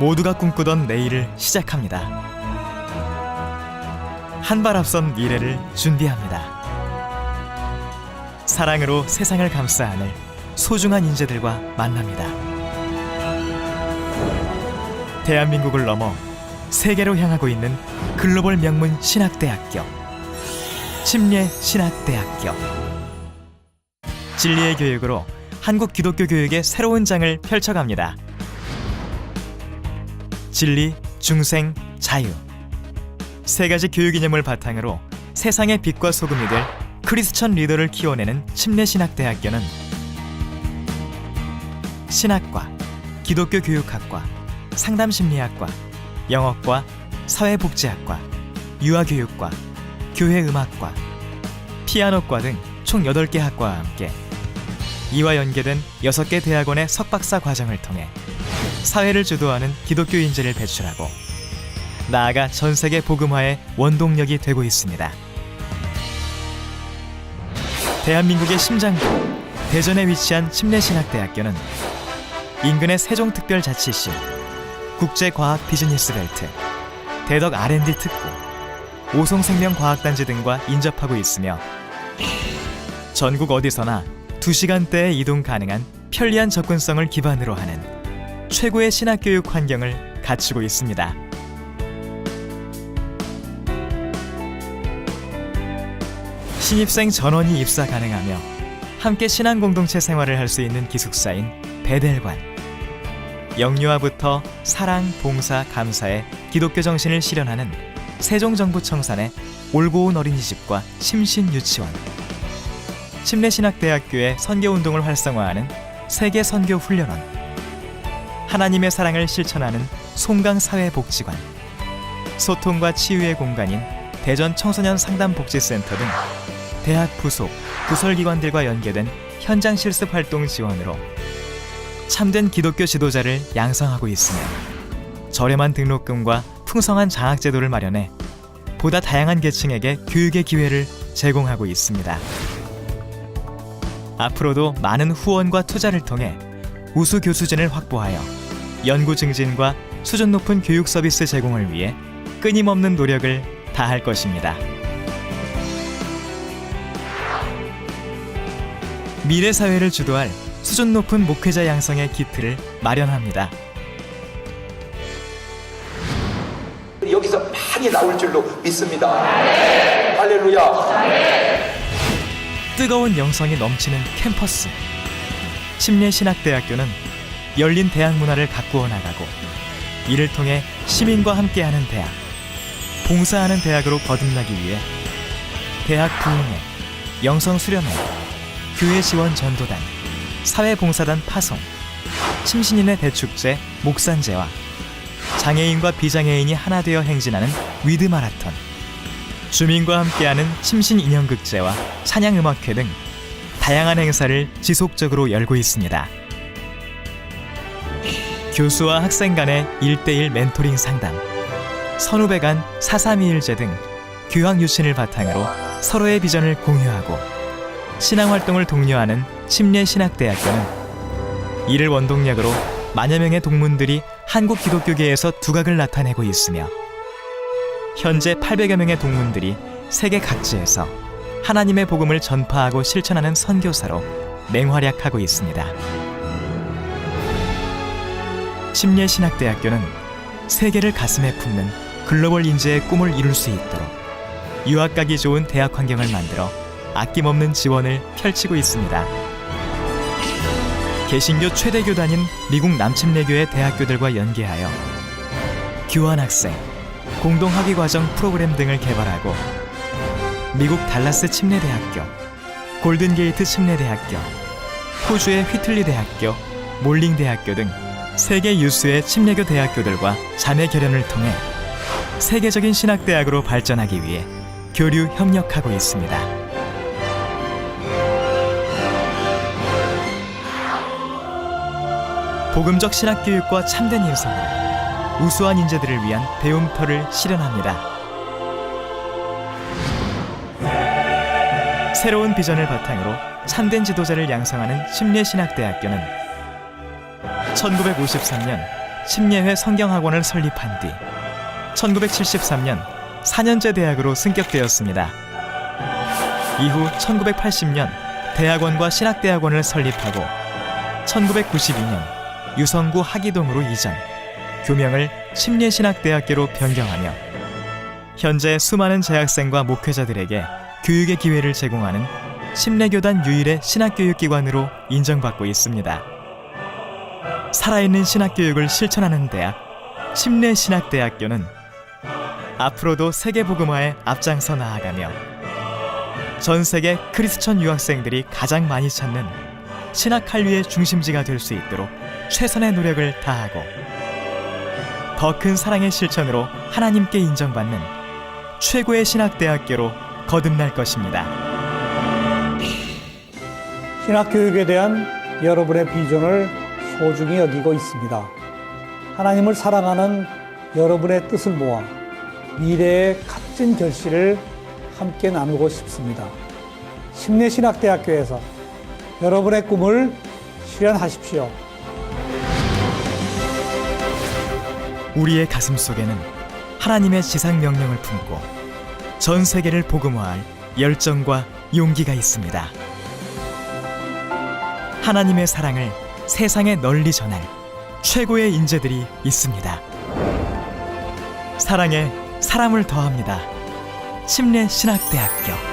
모두가 꿈꾸던 내일을 시작합니다. 한 발 앞선 미래를 준비합니다. 사랑으로 세상을 감싸 안을 소중한 인재들과 만납니다. 대한민국을 넘어 세계로 향하고 있는 글로벌 명문 신학대학교 침례 신학대학교 진리의 교육으로 한국 기독교 교육의 새로운 장을 펼쳐갑니다. 진리, 중생, 자유. 세 가지 교육 이념을 바탕으로 세상의 빛과 소금이 될 크리스천 리더를 키워내는 침례신학대학교는 신학과, 기독교 교육학과, 상담심리학과, 영어과, 사회복지학과, 유아교육과, 교회음악과, 피아노과 등 총 8개 학과와 함께 이와 연계된 6개 대학원의 석박사 과정을 통해 사회를 주도하는 기독교 인재를 배출하고 나아가 전 세계 복음화의 원동력이 되고 있습니다. 대한민국의 심장부 대전에 위치한 침례신학대학교는 인근의 세종특별자치시 국제과학 비즈니스 벨트 대덕 R&D 특구 오송생명과학단지 등과 인접하고 있으며 전국 어디서나 2시간대에 이동 가능한 편리한 접근성을 기반으로 하는 최고의 신학교육 환경을 갖추고 있습니다. 신입생 전원이 입사 가능하며 함께 신앙 공동체 생활을 할 수 있는 기숙사인 베델관. 영유아부터 사랑, 봉사, 감사의 기독교 정신을 실현하는 세종정부 청산의 올고운 어린이집과 심신 유치원. 침례신학대학교의 선교운동을 활성화하는 세계 선교 훈련원. 하나님의 사랑을 실천하는 송강사회복지관. 소통과 치유의 공간인 대전 청소년 상담복지센터 등 대학 부속, 부설기관들과 연계된 현장 실습 활동 지원으로 참된 기독교 지도자를 양성하고 있으며 저렴한 등록금과 풍성한 장학 제도를 마련해 보다 다양한 계층에게 교육의 기회를 제공하고 있습니다. 앞으로도 많은 후원과 투자를 통해 우수 교수진을 확보하여 연구 증진과 수준 높은 교육 서비스 제공을 위해 끊임없는 노력을 다할 것입니다. 미래 사회를 주도할 수준 높은 목회자 양성의 기틀을 마련합니다. 여기서 많이 나올 줄로 믿습니다. 할렐루야. 뜨거운 영성이 넘치는 캠퍼스. 침례신학대학교는 열린 대학 문화를 가꾸어 나가고 이를 통해 시민과 함께하는 대학, 봉사하는 대학으로 거듭나기 위해 대학 부흥회, 영성 수련회, 교회 지원 전도단, 사회봉사단 파송, 침신인의 대축제 목산제와 장애인과 비장애인이 하나 되어 행진하는 위드 마라톤, 주민과 함께하는 침신 인형극제와 찬양음악회 등 다양한 행사를 지속적으로 열고 있습니다. 교수와 학생 간의 1대1 멘토링 상담, 선후배 간 432일제 등 교학 유친을 바탕으로 서로의 비전을 공유하고 신앙 활동을 독려하는 침례신학대학교는 이를 원동력으로 만여 명의 동문들이 한국 기독교계에서 두각을 나타내고 있으며 현재 800여 명의 동문들이 세계 각지에서 하나님의 복음을 전파하고 실천하는 선교사로 맹활약하고 있습니다. 침례신학대학교는 세계를 가슴에 품는 글로벌 인재의 꿈을 이룰 수 있도록 유학 가기 좋은 대학 환경을 만들어 아낌없는 지원을 펼치고 있습니다. 개신교 최대 교단인 미국 남침례교의 대학교들과 연계하여 교환학생, 공동학위 과정 프로그램 등을 개발하고 미국 달라스 침례대학교, 골든게이트 침례대학교, 호주의 휘틀리 대학교, 몰링 대학교 등 세계 유수의 침례교 대학교들과 자매 결연을 통해 세계적인 신학대학으로 발전하기 위해 교류 협력하고 있습니다. 복음적 신학 교육과 참된 인성으로 우수한 인재들을 위한 배움터를 실현합니다. 새로운 비전을 바탕으로 참된 지도자를 양성하는 심례신학대학교는 1953년 심예회 성경학원을 설립한 뒤 1973년 4년제 대학으로 승격되었습니다. 이후 1980년 대학원과 신학대학원을 설립하고 1992년 유성구 하기동으로 이전, 교명을 심예신학대학교로 변경하며 현재 수많은 재학생과 목회자들에게 교육의 기회를 제공하는 심례교단 유일의 신학교육기관으로 인정받고 있습니다. 살아있는 신학교육을 실천하는 대학, 심례신학대학교는 앞으로도 세계복음화에 앞장서 나아가며 전 세계 크리스천 유학생들이 가장 많이 찾는 신학 한류의 중심지가 될 수 있도록 최선의 노력을 다하고 더 큰 사랑의 실천으로 하나님께 인정받는 최고의 신학대학교로 거듭날 것입니다. 신학교육에 대한 여러분의 비전을 소중히 여기고 있습니다. 하나님을 사랑하는 여러분의 뜻을 모아 미래의 값진 결실을 함께 나누고 싶습니다. 심내신학대학교에서 여러분의 꿈을 실현하십시오. 우리의 가슴 속에는 하나님의 지상 명령을 품고 전 세계를 복음화할 열정과 용기가 있습니다. 하나님의 사랑을 세상에 널리 전할 최고의 인재들이 있습니다. 사랑에 사람을 더합니다. 침례 신학대학교